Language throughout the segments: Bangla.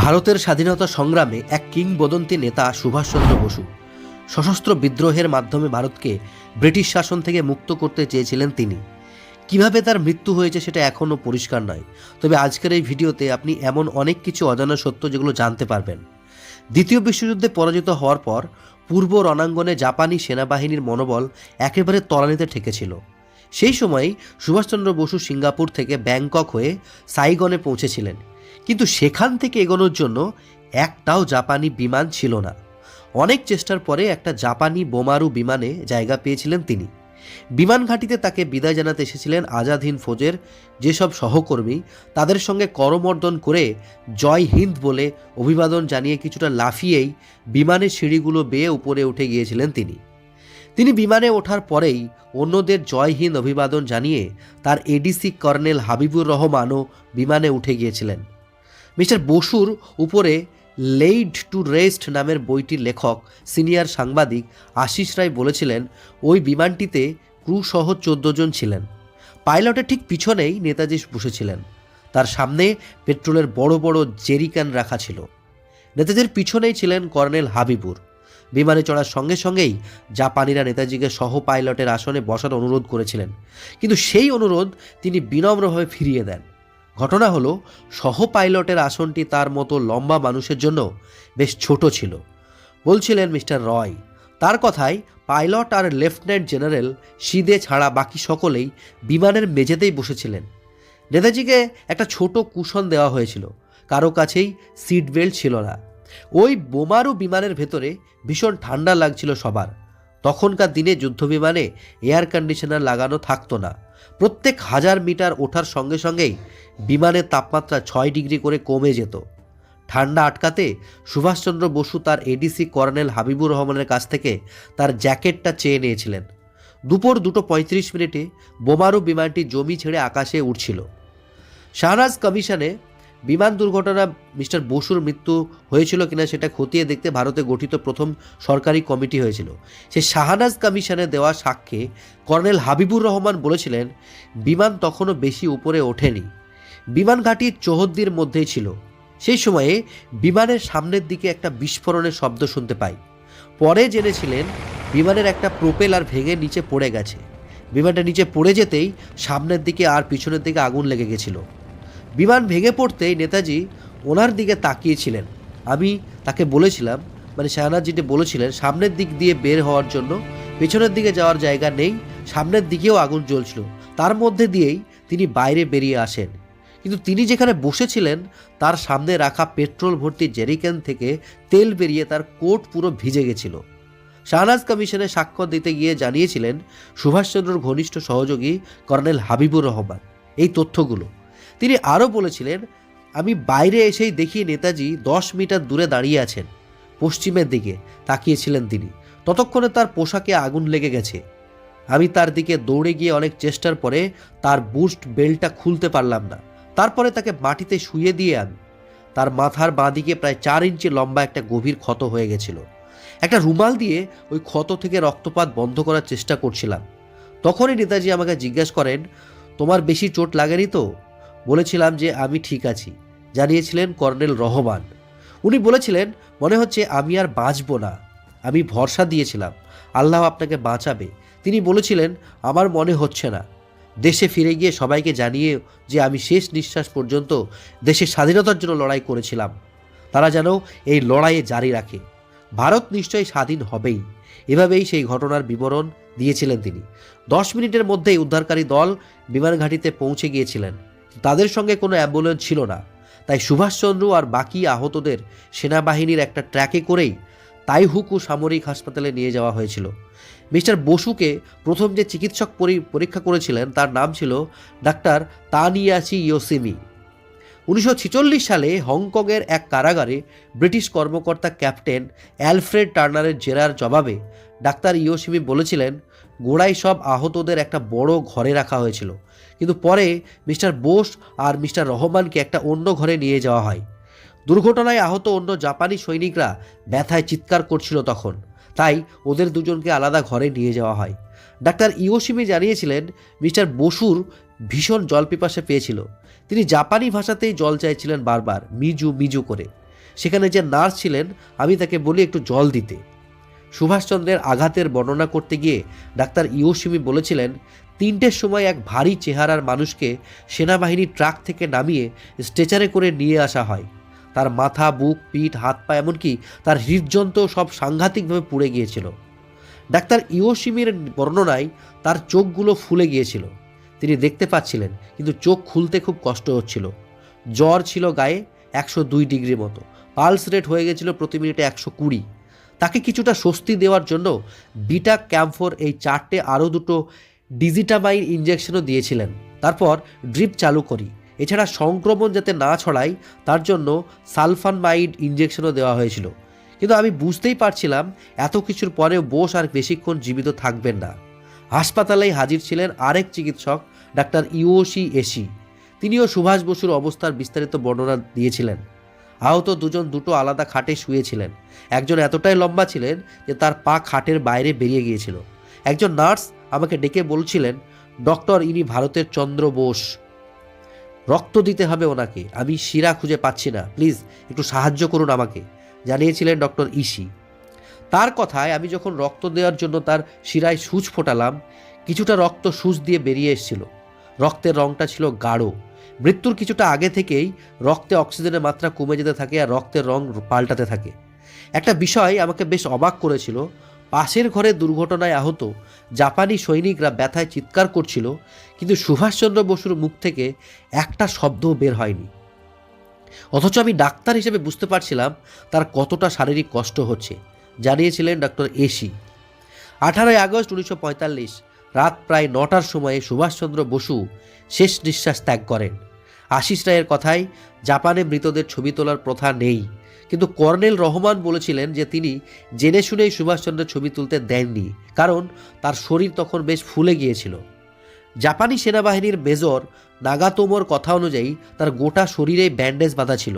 ভারতের স্বাধীনতা সংগ্রামে এক কিংবদন্তি নেতা সুভাষচন্দ্র বসু। সশস্ত্র বিদ্রোহের মাধ্যমে ভারতকে ব্রিটিশ শাসন থেকে মুক্ত করতে চেয়েছিলেন তিনি। কীভাবে তার মৃত্যু হয়েছে সেটা এখনও পরিষ্কার নয়, তবে আজকের এই ভিডিওতে আপনি এমন অনেক কিছু অজানা সত্য যেগুলো জানতে পারবেন। দ্বিতীয় বিশ্বযুদ্ধে পরাজিত হওয়ার পর পূর্ব রণাঙ্গনে জাপানি সেনাবাহিনীর মনোবল একেবারে তলানিতে ঠেকেছিল। সেই সময়েই সুভাষচন্দ্র বসু সিঙ্গাপুর থেকে ব্যাংকক হয়ে সাইগনে পৌঁছেছিলেন। কিন্তু সেখান থেকে এগোনোর জন্য একটাও জাপানি বিমান ছিল না। অনেক চেষ্টার পরে একটা জাপানি বোমারু বিমানে জায়গা পেয়েছিলেন তিনি। বিমান ঘাঁটিতে তাকে বিদায় জানাতে এসেছিলেন আজাদ হিন্দ ফৌজের যেসব সহকর্মী, তাদের সঙ্গে করমর্দন করে জয় হিন্দ বলে অভিবাদন জানিয়ে কিছুটা লাফিয়েই বিমানের সিঁড়িগুলো বেয়ে উপরে উঠে গিয়েছিলেন তিনি। তিনি বিমানে ওঠার পরেই অন্যদের জয় হিন্দ অভিবাদন জানিয়ে তার এডিসি কর্নেল হাবিবুর রহমানও বিমানে উঠে গিয়েছিলেন। মিস্টার বসুর উপরে লেইড টু রেস্ট নামের বইটির লেখক, সিনিয়র সাংবাদিক আশিস রায় বলেছিলেন, ওই বিমানটিতে ক্রু সহ চোদ্দ জন ছিলেন। পাইলটের ঠিক পিছনেই নেতাজি বসেছিলেন। তার সামনে পেট্রোলের বড় বড় জেরিকান রাখা ছিল। নেতাজির পিছনেই ছিলেন কর্নেল হাবিবুর। বিমানে চড়ার সঙ্গে সঙ্গেই জাপানিরা নেতাজিকে সহ পাইলটের আসনে বসার অনুরোধ করেছিলেন। কিন্তু সেই অনুরোধ তিনি বিনম্রভাবে ফিরিয়ে দেন। ঘটনা হলো, সহ পাইলটের আসনটি তার মতো লম্বা মানুষের জন্য বেশ ছোট ছিল। বলছিলেন মিস্টার রয়, তার কথায় পাইলট আর লেফটেন্যান্ট জেনারেল সিদে ছাড়া বাকি সকলেই বিমানের মেঝেতেই বসেছিলেন। নেতাজিকে একটা ছোট কুশন দেওয়া হয়েছিল, কারও কাছেই সিট বেল্ট ছিল না। ওই বোমারু বিমানের ভেতরে ভীষণ ঠান্ডা লাগছিল সবার। তখনকার দিনে যুদ্ধবিমানে এয়ার কন্ডিশনার লাগানো থাকতো না। প্রত্যেক হাজার মিটার ওঠার সঙ্গে সঙ্গেই বিমানের তাপমাত্রা ছয় ডিগ্রি করে কমে যেত। ঠান্ডা আটকাতে সুভাষচন্দ্র বসু তার এডিসি কর্নেল হাবিবুর রহমানের কাছ থেকে তার জ্যাকেটটা চেয়ে নিয়েছিলেন। দুপুর দুটো পঁয়ত্রিশ মিনিটে বোমারু বিমানটি জমি ছেড়ে আকাশে উঠছিল শাহনাজ কমিশনে বিমান দুর্ঘটনা মিস্টার বসুর মৃত্যু হয়েছিল কিনা সেটা খতিয়ে দেখতে ভারতে গঠিত প্রথম সরকারি কমিটি হয়েছিল। সে শাহানাজ কমিশনে দেওয়া সাক্ষ্যে কর্নেল হাবিবুর রহমান বলেছিলেন, বিমান তখনও বেশি উপরে ওঠেনি। বিমান ঘাঁটি চৌহদ্দির মধ্যেই ছিল। সেই সময়ে বিমানের সামনের দিকে একটা বিস্ফোরণের শব্দ শুনতে পাই। পরে জেনেছিলেন, বিমানের একটা প্রোপেলার ভেঙে নিচে পড়ে গেছে। বিমানটা নিচে পড়ে যেতেই সামনের দিকে আর পিছনের দিকে আগুন লেগে গেছিল। বিমান ভেঙে পড়তেই নেতাজি ওনার দিকে তাকিয়েছিলেন। আমি তাকে বলেছিলাম মানে শাহনাজ যেটি বলেছিলেন, সামনের দিক দিয়ে বের হওয়ার জন্য পেছনের দিকে যাওয়ার জায়গা নেই, সামনের দিকেও আগুন জ্বলছিল। তার মধ্যে দিয়েই তিনি বাইরে বেরিয়ে আসেন। কিন্তু তিনি যেখানে বসেছিলেন, তার সামনে রাখা পেট্রোল ভর্তি জেরিকেন থেকে তেল বেরিয়ে তার কোট পুরো ভিজে গেছিল। শাহনাজ কমিশনে স্বাক্ষর দিতে গিয়ে জানিয়েছিলেন, সুভাষচন্দ্রর ঘনিষ্ঠ সহযোগী কর্নেল হাবিবুর রহমান, এই তথ্যগুলো। তিনি আরও বলেছিলেন, আমি বাইরে এসেই দেখি নেতাজি দশ মিটার দূরে দাঁড়িয়ে আছেন। পশ্চিমের দিকে তাকিয়েছিলেন তিনি। ততক্ষণে তার পোশাকে আগুন লেগে গেছে। আমি তার দিকে দৌড়ে গিয়ে অনেক চেষ্টার পরে তার বুস্ট বেল্টটা খুলতে পারলাম না। তারপরে তাকে মাটিতে শুয়ে দিয়ে আমি তার মাথার বাঁদিকে প্রায় চার ইঞ্চি লম্বা একটা গভীর ক্ষত হয়ে গেছিল। একটা রুমাল দিয়ে ওই ক্ষত থেকে রক্তপাত বন্ধ করার চেষ্টা করছিলাম। তখনই নেতাজি আমাকে জিজ্ঞেস করেন, তোমার বেশি চোট লাগেনি তো? বলেছিলাম যে, আমি ঠিক আছি। জানিয়েছিলেন কর্নেল রহমান। উনি বলেছিলেন, মনে হচ্ছে আমি আর বাঁচব না। আমি ভরসা দিয়েছিলাম। আল্লাহ আপনাকে বাঁচাবে। তিনি বলেছিলেন, আমার মনে হচ্ছে না। দেশে ফিরে গিয়ে সবাইকে জানিয়ে যে আমি শেষ নিঃশ্বাস পর্যন্ত দেশের স্বাধীনতার জন্য লড়াই করেছিলাম। তারা যেন এই লড়াইয়ে জারি রাখে। ভারত নিশ্চয়ই স্বাধীন হবেই। এভাবেই সেই ঘটনার বিবরণ দিয়েছিলেন তিনি। দশ মিনিটের মধ্যেই উদ্ধারকারী দল বিমান ঘাঁটিতে পৌঁছে গিয়েছিলেন। তাদের সঙ্গে কোনো অ্যাম্বুলেন্স ছিল না। তাই সুভাষচন্দ্র আর বাকি আহতদের সেনাবাহিনীর একটা ট্র্যাকে করেই তাইহুকু সামরিক হাসপাতালে নিয়ে যাওয়া হয়েছিল। মিস্টার বসুকে প্রথম যে চিকিৎসক পরি- পরীক্ষা করেছিলেন তার নাম ছিল ডাক্তার তানিয়াচি ইয়োসিমি। উনিশশো ছেচল্লিশ সালে হংকংয়ের এক কারাগারে ব্রিটিশ কর্মকর্তা ক্যাপ্টেন অ্যালফ্রেড টার্নারের জেরার জবাবে ডাক্তার ইয়োসিমি বলেছিলেন, গোড়ায় সব আহতদের একটা বড় ঘরে রাখা হয়েছিল। কিন্তু পরে মিস্টার বোস আর মিস্টার রহমানকে একটা অন্য ঘরে নিয়ে যাওয়া হয়। দুর্ঘটনায় আহত অন্য জাপানি সৈনিকরা ব্যথায় চিৎকার করছিল তখন। তাই ওদের দুজনকে আলাদা ঘরে নিয়ে যাওয়া হয়। ডাক্তার ইয়োশিমি জানিয়েছিলেন, মিস্টার বসুর ভীষণ জল পিপাসা পেয়েছিল। তিনি জাপানি ভাষাতেই জল চাইছিলেন বারবার, মিজু মিজু করে। সেখানে যে নার্স ছিলেন, আমি তাকে বলি একটু জল দিতে। সুভাষচন্দ্রের আঘাতের বর্ণনা করতে গিয়ে ডাক্তার ইয়োশিমি বলেছিলেন, তিনটের সময় এক ভারী চেহারার মানুষকে সেনাবাহিনী ট্রাক থেকে নামিয়ে স্ট্রেচারে করে নিয়ে আসা হয়। তার মাথা, বুক, পিঠ, হাত পা এমনকি তার হৃদযন্ত্র সব সাংঘাতিকভাবে পুড়ে গিয়েছিল। ডাক্তার ইয়োশিমির বর্ণনায় তার চোখগুলো ফুলে গিয়েছিল। তিনি দেখতে পাচ্ছিলেন, কিন্তু চোখ খুলতে খুব কষ্ট হচ্ছিল। জ্বর ছিল গায়ে একশো দুই ডিগ্রি মতো। পালস রেট হয়ে গেছিল প্রতি মিনিটে একশো কুড়ি। তাকে কিছুটা স্বস্তি দেওয়ার জন্য বিটা ক্যাম্ফোর এই চারটে আরও দুটো ডিজিটামাইন ইঞ্জেকশনও দিয়েছিলেন। তারপর ড্রিপ চালু করি। এছাড়া সংক্রমণ যাতে না ছড়ায়, তার জন্য সালফানমাইড ইঞ্জেকশনও দেওয়া হয়েছিল। কিন্তু আমি বুঝতেই পারছিলাম, এত কিছুর পরেও বোস আর বেশিক্ষণ জীবিত থাকবেন না। হাসপাতালেই হাজির ছিলেন আরেক চিকিৎসক, ডাক্তার ইউওসি এসি তিনিও সুভাষ বসুর অবস্থার বিস্তারিত বর্ণনা দিয়েছিলেন। আহত দুজন দুটো আলাদা খাটে শুয়েছিলেন। একজন এতটাই লম্বা ছিলেন যে তার পা খাটের বাইরে বেরিয়ে গিয়েছিল। একজন নার্স আমাকে ডেকে বলছিলেন, ডক্টর, ইনি ভারতের চন্দ্র বোস রক্ত দিতে হবে ওনাকে। আমি শিরা খুঁজে পাচ্ছি না। প্লিজ, একটু সাহায্য করুন আমাকে। জানিয়েছিলেন ডক্টর ইসি তার কথায় আমি যখন রক্ত দেওয়ার জন্য তার শিরায় সূচ ফোটালাম, কিছুটা রক্ত সূচ দিয়ে বেরিয়ে এসেছিল। রক্তের রংটা ছিল গাঢ়। মৃত্যুর কিছুটা আগে থেকেই রক্তে অক্সিজেনের মাত্রা কমে যেতে থাকে আর রক্তের রং পাল্টাতে থাকে। একটা বিষয় আমাকে বেশ অবাক করেছিল। পাশের ঘরে দুর্ঘটনায় আহত জাপানি সৈনিকরা ব্যথায় চিৎকার করছিল, কিন্তু সুভাষচন্দ্র বসুর মুখ থেকে একটা শব্দও বের হয়নি। অথচ আমি ডাক্তার হিসেবে বুঝতে পারছিলাম তার কতটা শারীরিক কষ্ট হচ্ছে, জানিয়েছিলেন ডক্টর এসি আঠারোই আগস্ট উনিশশো পঁয়তাল্লিশ, রাত প্রায় নটার সময়ে সুভাষচন্দ্র বসু শেষ নিঃশ্বাস ত্যাগ করেন। আশিস রায়ের কথায় জাপানে মৃতদের ছবি তোলার প্রথা নেই। কিন্তু কর্নেল রহমান বলেছিলেন যে তিনি জেনে শুনেই সুভাষচন্দ্রের ছবি তুলতে দেননি, কারণ তার শরীর তখন বেশ ফুলে গিয়েছিল। জাপানি সেনাবাহিনীর মেজর নাগাতোমোর কথা অনুযায়ী তার গোটা শরীরে ব্যান্ডেজ বাঁধা ছিল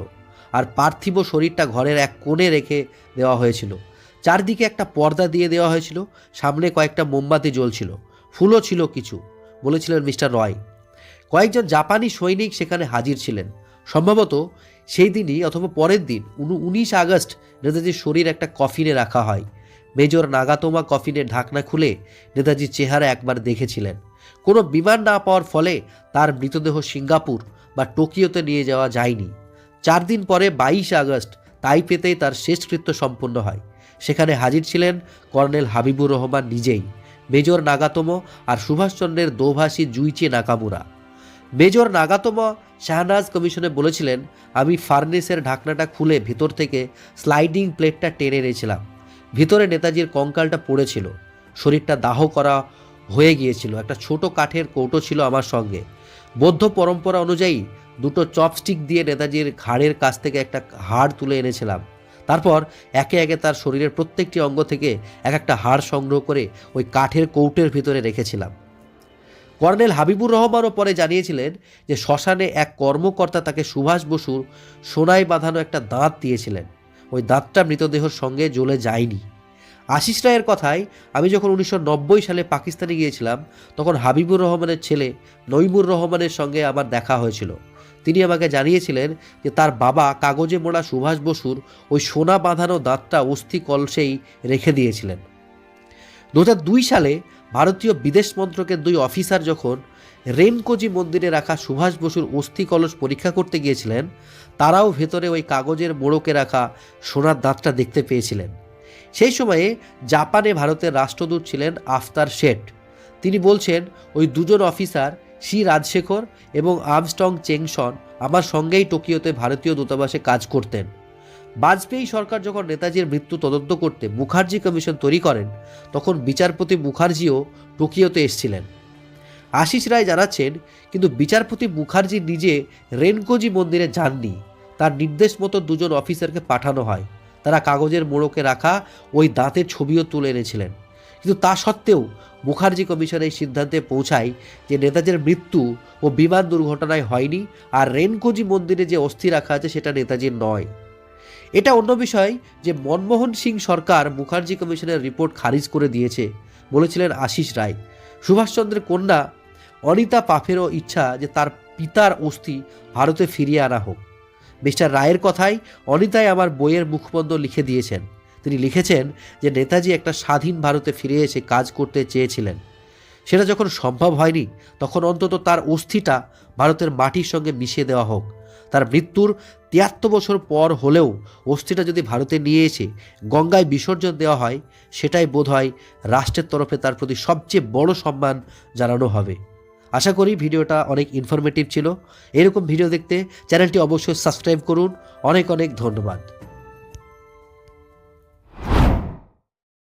আর পার্থিব শরীরটা ঘরের এক কোণে রেখে দেওয়া হয়েছিল। চারদিকে একটা পর্দা দিয়ে দেওয়া হয়েছিল, সামনে কয়েকটা মোমবাতি জ্বলছিল, ফুলও ছিল কিছু, বলেছিলেন মিস্টার রয়। কয়েকজন জাপানি সৈনিক সেখানে হাজির ছিলেন। সম্ভবত সেই দিনই অথবা পরের দিন উনিশ আগস্ট নেতাজির শরীর একটা কফিনে রাখা হয়। মেজর নাগাতোমা কফিনের ঢাকনা খুলে নেতাজির চেহারা একবার দেখেছিলেন। কোনো বিমান না পাওয়ার ফলে তার মৃতদেহ সিঙ্গাপুর বা টোকিওতে নিয়ে যাওয়া যায়নি। চার দিন পরে বাইশ আগস্ট তাইপেতেই তার শেষকৃত্য সম্পন্ন হয়। সেখানে হাজির ছিলেন কর্নেল হাবিবুর রহমান নিজেই। মেজর নাগাতোমো আর সুভাষচন্দ্রের দোভাষী Juichi Nakamura. Major Nagatomo Shahnaz কমিশনে বলেছিলেন, আমি ফার্নেসের ঢাকনাটা খুলে ভিতর থেকে স্লাইডিং প্লেটটা টেনে এনেছিলাম। ভিতরে নেতাজির কঙ্কালটা পড়েছিল। শরীরটা দাহ করা হয়ে গিয়েছিল। একটা ছোট কাঠের কৌটো ছিল আমার সঙ্গে। বৌদ্ধ পরম্পরা অনুযায়ী দুটো চপস্টিক দিয়ে নেতাজির ঘাড়ের কাছ থেকে একটা হাড় তুলে এনেছিলাম। তারপর একে একে তার শরীরের প্রত্যেকটি অঙ্গ থেকে এক একটা হাড় সংগ্রহ করে ওই কাঠের কৌটের ভিতরে রেখেছিলাম। কর্নেল হাবিবুর রহমানও পরে জানিয়েছিলেন যে শ্মশানে এক কর্মকর্তা তাকে সুভাষ বসুর সোনায় বাঁধানো একটা দাঁত দিয়েছিলেন। ওই দাঁতটা মৃতদেহর সঙ্গে জ্বলে যায়নি। আশিস রায়ের কথায়, আমি যখন উনিশশো নব্বই সালে পাকিস্তানে গিয়েছিলাম, তখন হাবিবুর রহমানের ছেলে নইমুর রহমানের সঙ্গে আমার দেখা হয়েছিল। তিনি আমাকে জানিয়েছিলেন যে তার বাবা কাগজে মোড়া সুভাষ বসুর ওই সোনা বাঁধানো দাঁতটা অস্থি কলসেই রেখে দিয়েছিলেন। দু হাজার দুই সালে ভারতীয় বিদেশ মন্ত্রকের দুই অফিসার যখন রেনকোজি মন্দিরে রাখা সুভাষ বসুর অস্থি কলস পরীক্ষা করতে গিয়েছিলেন, তারাও ভেতরে ওই কাগজের মোড়কে রাখা সোনার দাঁতটা দেখতে পেয়েছিলেন। সেই সময়ে জাপানে ভারতের রাষ্ট্রদূত ছিলেন আফতার শেঠ। তিনি বলছেন, ওই দুজন অফিসার সি রাজশেখর এবং আমস্টং চেংসন আমার সঙ্গেই টোকিওতে ভারতীয় দূতাবাসে কাজ করতেন। বাজপেয়ী সরকার যখন নেতাজির মৃত্যু তদন্ত করতে মুখার্জি কমিশন তৈরি করেন, তখন বিচারপতি মুখার্জিও টোকিওতে এসেছিলেন। আশিস রায় জানাচ্ছেন, কিন্তু বিচারপতি মুখার্জি নিজে রেনকোজি মন্দিরে যাননি। তার নির্দেশ মতো দুজন অফিসারকে পাঠানো হয়। তারা কাগজের মোড়কে রাখা ওই দাঁতের ছবিও তুলে এনেছিলেন। কিন্তু তা সত্ত্বেও মুখার্জি কমিশন এই সিদ্ধান্তে পৌঁছায় যে নেতাজির মৃত্যু ও বিমান দুর্ঘটনায় হয়নি আর রেনকোজি মন্দিরে যে অস্থি রাখা আছে সেটা নেতাজির নয়। এটা অন্য বিষয় যে মনমোহন সিং সরকার মুখার্জি কমিশনের রিপোর্ট খারিজ করে দিয়েছে, বলেছিলেন আশিস রায়। সুভাষচন্দ্রের কন্যা অনিতা পাফেরও ইচ্ছা যে তার পিতার অস্থি ভারতে ফিরিয়ে আনা হোক। মিস্টার রায়ের কথাই অনিতাই আমার বইয়ের মুখবন্ধ লিখে দিয়েছেন। তিনি লিখেছেন যে নেতাজি একটা স্বাধীন ভারতে ফিরে এসে কাজ করতে চেয়েছিলেন। সেটা যখন সম্ভব হয়নি, তখন অন্তত তার অস্থিটা ভারতের মাটির সঙ্গে মিশিয়ে দেওয়া হোক। তার মৃত্যুর তিয়াত্তর বছর পর হলেও অস্থিটা যদি ভারতে নিয়ে এসে গঙ্গায় বিসর্জন দেওয়া হয়, সেটাই বোধ হয় রাষ্ট্রের তরফে তার প্রতি সবচেয়ে বড় সম্মান জানানো হবে। আশা করি ভিডিওটা অনেক ইনফরমেটিভ ছিল। এরকম ভিডিও দেখতে চ্যানেলটি অবশ্যই সাবস্ক্রাইব করুন। অনেক অনেক ধন্যবাদ।